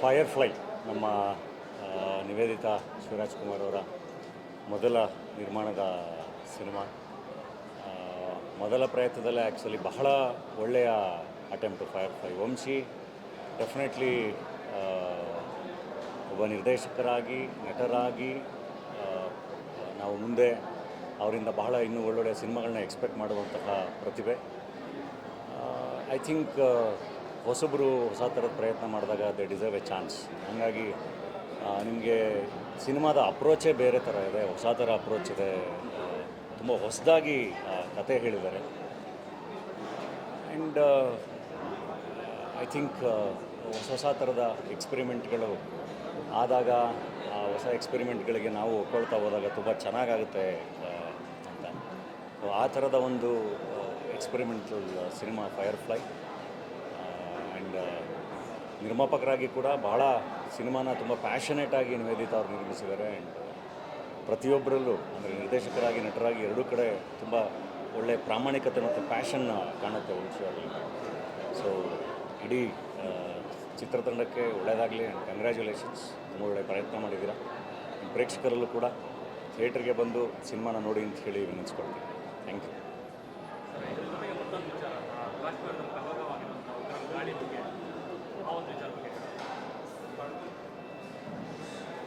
Fire fly ನಮ್ಮ ನಿವೇದಿತಾ ಶಿವರಾಜ್ ಕುಮಾರ್ ಅವರ ಮೊದಲ ನಿರ್ಮಾಣದ ಸಿನಿಮಾ. ಮೊದಲ ಪ್ರಯತ್ನದಲ್ಲೇ ಆ್ಯಕ್ಚುಲಿ ಬಹಳ ಒಳ್ಳೆಯ attempt fire fly Vamshi definitely ಒಬ್ಬ ನಿರ್ದೇಶಕರಾಗಿ, ನಟರಾಗಿ ನಾವು ಮುಂದೆ ಅವರಿಂದ ಬಹಳ ಇನ್ನೂ ಒಳ್ಳೊಳ್ಳೆಯ ಸಿನಿಮಾಗಳನ್ನ ಎಕ್ಸ್ಪೆಕ್ಟ್ ಮಾಡುವಂತಹ ಪ್ರತಿಭೆ. ಐ ಥಿಂಕ್ ಹೊಸಬರು ಹೊಸ ಥರದ ಪ್ರಯತ್ನ ಮಾಡಿದಾಗ ದೇ ಡಿಸರ್ವ್ ಎ ಚಾನ್ಸ್ ಹಾಗಾಗಿ ನಿಮಗೆ ಸಿನಿಮಾದ ಅಪ್ರೋಚೇ ಬೇರೆ ಥರ ಇದೆ, ಹೊಸ ಥರ ಅಪ್ರೋಚ್ ಇದೆ. ತುಂಬ ಹೊಸದಾಗಿ ಕತೆ ಹೇಳಿದ್ದಾರೆ. ಆ್ಯಂಡ್ ಐ ಥಿಂಕ್ ಹೊಸ ಹೊಸ ಥರದ ಎಕ್ಸ್ಪೆರಿಮೆಂಟ್ಗಳು ಆದಾಗ, ಆ, ಹೊಸ ಎಕ್ಸ್ಪೆರಿಮೆಂಟ್ಗಳಿಗೆ ನಾವು ಒಪ್ಕೊಳ್ತಾ ಹೋದಾಗ ತುಂಬ ಚೆನ್ನಾಗಾಗುತ್ತೆ ಅಂತ. ಆ ಥರದ ಒಂದು experimental cinema Firefly and ನಿರ್ಮಾಪಕರಾಗಿ ಕೂಡ ಬಹಳ ಸಿನಿಮಾನ ತುಂಬ ಪ್ಯಾಷನೇಟ್ ಆಗಿ ನಿವೇದಿತ ಅವರು ನಿರ್ಮಿಸಿದ್ದಾರೆ. ಆ್ಯಂಡ್ ಪ್ರತಿಯೊಬ್ಬರಲ್ಲೂ ಅಂದರೆ ನಿರ್ದೇಶಕರಾಗಿ, ನಟರಾಗಿ ಎರಡೂ ಕಡೆ ತುಂಬ ಒಳ್ಳೆಯ ಪ್ರಾಮಾಣಿಕತೆ ಮತ್ತು ಪ್ಯಾಷನ್ ಕಾಣುತ್ತೆ ವಂಶಿಯಲ್ಲಿ ಸೊ ಇಡೀ ಚಿತ್ರತಂಡಕ್ಕೆ ಒಳ್ಳೆಯದಾಗಲಿ ಆ್ಯಂಡ್ ಕಂಗ್ರ್ಯಾಚುಲೇಷನ್ಸ್ ತುಂಬ ಒಳ್ಳೆಯ ಪ್ರಯತ್ನ ಮಾಡಿದ್ದೀರಾ. ಪ್ರೇಕ್ಷಕರಲ್ಲೂ ಕೂಡ ಥಿಯೇಟ್ರಿಗೆ ಬಂದು ಸಿನಿಮಾನ ನೋಡಿ ಅಂತ ಹೇಳಿ ವಿನಿಸ್ಕೊಳ್ತೀನಿ ಥ್ಯಾಂಕ್ ಯು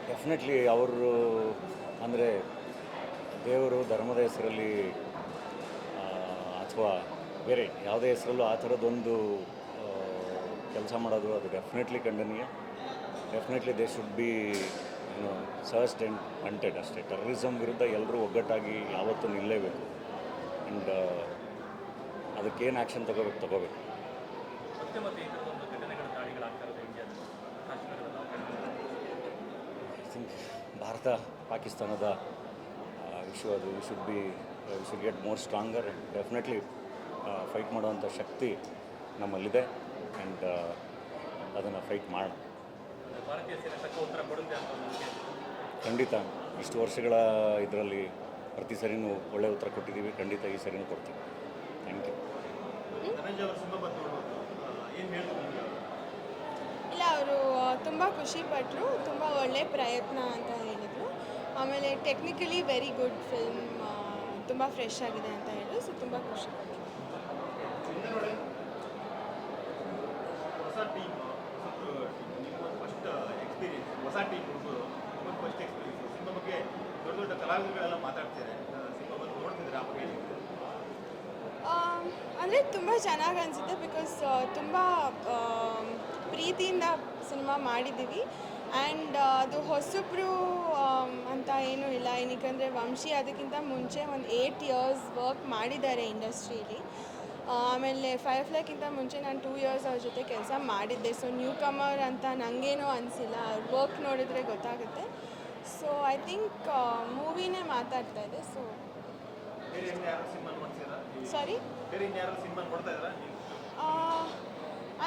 ಡೆಫಿನೆಟ್ಲಿ ಅವರು, ಅಂದರೆ ದೇವರು ಧರ್ಮದ ಹೆಸರಲ್ಲಿ ಅಥವಾ ಬೇರೆ ಯಾವುದೇ ಹೆಸರಲ್ಲೂ ಆ ಥರದ್ದೊಂದು ಕೆಲಸ ಮಾಡೋದು ಅದು ಡೆಫಿನೆಟ್ಲಿ ಖಂಡನೀಯ. ಡೆಫಿನೆಟ್ಲಿ ದೇ ಶುಡ್ ಬಿ ಏನು ಸರ್ಸ್ಟ್ ಆ್ಯಂಡ್ ಹಂಟೆಡ್ ಅಷ್ಟೇ. ಟೆರರಿಸಮ್ ವಿರುದ್ಧ ಎಲ್ಲರೂ ಒಗ್ಗಟ್ಟಾಗಿ ಯಾವತ್ತೂ ನಿಲ್ಲೇಬೇಕು. ಆ್ಯಂಡ್ ಅದಕ್ಕೇನು ಆ್ಯಕ್ಷನ್ ತಗೋಬೇಕು ತಗೋಬೇಕು. ಭಾರತ ಪಾಕಿಸ್ತಾನದ ಇಶ್ಯೂ ಅದು you should be we should get more stronger and definitely fight ಮಾಡುವಂಥ ಶಕ್ತಿ ನಮ್ಮಲ್ಲಿದೆ ಆ್ಯಂಡ್ ಅದನ್ನು ಫೈಟ್ ಮಾಡೋಣ. ಖಂಡಿತ. ಇಷ್ಟು ವರ್ಷಗಳ ಇದರಲ್ಲಿ ಪ್ರತಿ ಸರಿನೂ ಒಳ್ಳೆ ಉತ್ತರ ಕೊಟ್ಟಿದ್ದೀವಿ. ಖಂಡಿತ ಈ ಸರಿನೂ ಕೊಡ್ತೀವಿ. ಥ್ಯಾಂಕ್ ಯು ಧನಂಜಯ ಅವರು ಸಿನಿಮಾ ಬಂದು ಏನು ಹೇಳ್ತಾರೆ ಇಲ್ಲ ಅವರು ತುಂಬ ಖುಷಿಪಟ್ಟರು ತುಂಬ ಒಳ್ಳೆ ಪ್ರಯತ್ನ ಅಂತ ಹೇಳಿದರು. ಆಮೇಲೆ ಟೆಕ್ನಿಕಲಿ ವೆರಿ ಗುಡ್ ಫಿಲ್ಮ್ ತುಂಬ ಫ್ರೆಶ್ ಆಗಿದೆ ಅಂತ ಹೇಳಿದ್ರು ಸೊ ತುಂಬ ಏನಿದೆ ಅಂದರೆ ತುಂಬ ಚೆನ್ನಾಗಿ ಅನಿಸುತ್ತೆ ಬಿಕಾಸ್ ತುಂಬ ಪ್ರೀತಿಯಿಂದ ಸಿನಿಮಾ ಮಾಡಿದ್ದೀವಿ. ಆ್ಯಂಡ್ ಅದು ಹೊಸಬ್ರು ಅಂತ ಏನೂ ಇಲ್ಲ. ಏನಕ್ಕಂದರೆ ವಂಶಿ ಅದಕ್ಕಿಂತ ಮುಂಚೆ ಒಂದು ಏಯ್ಟ್ ಇಯರ್ಸ್ ವರ್ಕ್ ಮಾಡಿದ್ದಾರೆ ಇಂಡಸ್ಟ್ರೀಲಿ. ಆಮೇಲೆ ಫೈವ್ ಫ್ಲೈಕ್ಕಿಂತ ಮುಂಚೆ ನಾನು ಟೂ ಇಯರ್ಸ್ ಅವ್ರ ಜೊತೆ ಕೆಲಸ ಮಾಡಿದ್ದೆ. ಸೊ ನ್ಯೂ ಕಮರ್ ಅಂತ ನನಗೇನೂ ಅನಿಸಿಲ್ಲ. ಅವ್ರ ವರ್ಕ್ ನೋಡಿದ್ರೆ ಗೊತ್ತಾಗುತ್ತೆ. ಸೊ ಐ ಥಿಂಕ್ ಮೂವಿನೇ ಮಾತಾಡ್ತಾ ಇದೆ ಸೊ ಸಾರಿ ಬೇರೆ ಇನ್ನು ಯಾರು ಸಿನಿಮಾ ನೋಡ್ತಾ ಇದ್ದೀರಾ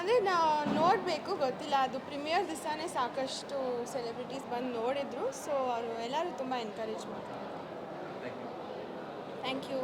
ಅಂದರೆ ನಾ ನೋಡಬೇಕು ಗೊತ್ತಿಲ್ಲ. ಅದು ಪ್ರೀಮಿಯರ್ ದಿವಸನೇ ಸಾಕಷ್ಟು ಸೆಲೆಬ್ರಿಟೀಸ್ ಬಂದು ನೋಡಿದರು. ಸೊ ಅವರು ಎಲ್ಲರೂ ತುಂಬ ಎನ್ಕರೇಜ್ ಮಾಡ್ತಾರೆ. Thank you